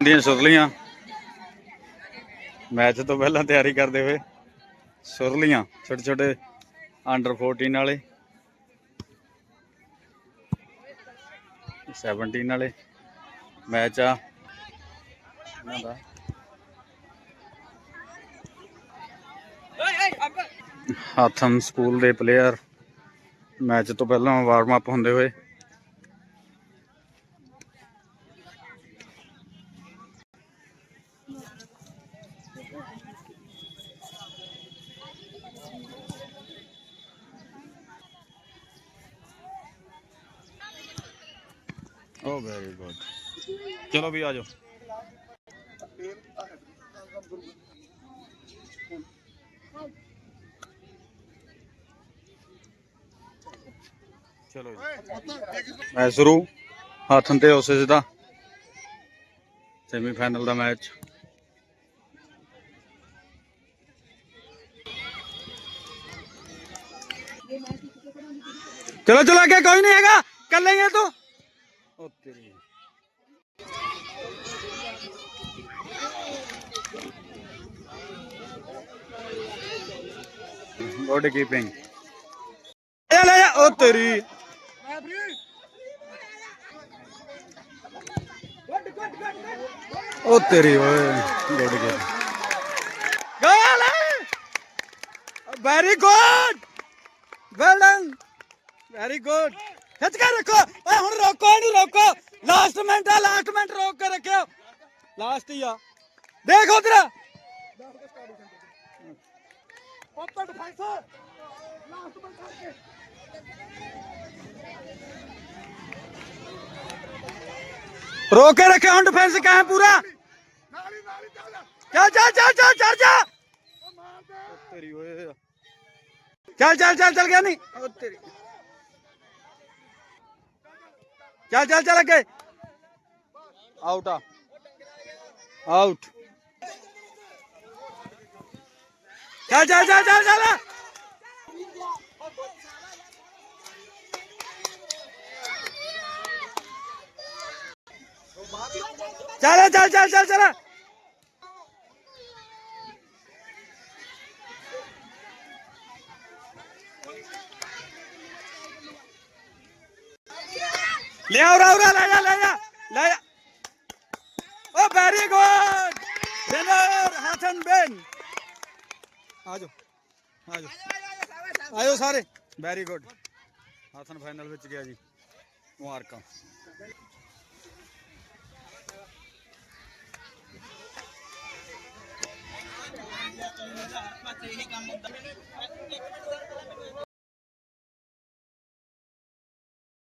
ਦੀਆਂ ਸੁਰਲੀਆਂ। ਮੈਚ ਤੋਂ ਪਹਿਲਾਂ ਤਿਆਰੀ ਕਰਦੇ ਹੋਏ ਸੁਰਲੀਆਂ ਛੋਟੇ ਛੋਟੇ ਅੰਡਰ 14 ਵਾਲੇ 17 ਵਾਲੇ ਮੈਚ ਆ। ਇਹਨਾਂ ਦਾ। ਹਾਥਮ ਸਕੂਲ ਦੇ ਪਲੇਅਰ ਮੈਚ ਤੋਂ ਪਹਿਲਾਂ ਵਾਰਮ ਅਪ ਹੁੰਦੇ ਹੋਏ ਓ ਵੈਰੀ ਗੁੱਡ ਚਲੋ ਵੀ ਆ ਜਾਓ। ਚਲੋ ਜੀ। ਮੈਚ ਸ਼ੁਰੂ ਹੱਥਨ ਤੇ ਉਸੇ ਦਾ ਸੈਮੀਫਾਈਨਲ ਦਾ ਮੈਚ ਚਲੋ ਚਲੋ ਅੱਗੇ ਕੋਈ ਨਹੀਂ ਹੈਗਾ ਕੱਲੇ ਹੀ ਆ ਤੂੰ। ਉਹ ਤੇਰੀ ਗੁੱਡ ਕੀਪਿੰਗ ਲੈ ਲੈ ਉਹ ਤੇਰੀ। ਉਹ ਤੇਰੀ, ਓਏ good keeping goal very good well done very good ਖਿੱਚ ਕੇ ਰੱਖੋ। ਓਏ, ਹੁਣ ਰੋਕੋ। लास्ट मिनट रोक के रखे हो। लास्ट ही देखो उधर। रोक के। रखे हम डिफेंस का है पूरा। चल चल चल चल चल जा चल। चल चल चल गया नहीं। चल चल चल अगे आउट आउट चल चल चल चल चल चल चल चल चल चल ले आओ राउरा ले जा ले जा ले जा વેરી ગુડ ટ્રેનર હાથન બેન આજો આજો આયો ਸਾਰੇ વેરી ગુડ હાથન ફાઇનલ ਵਿੱਚ ਗਿਆ ਜੀ ਮੁਬਾਰਕਾਂ ਕੰਮ ਹੁੰਦਾ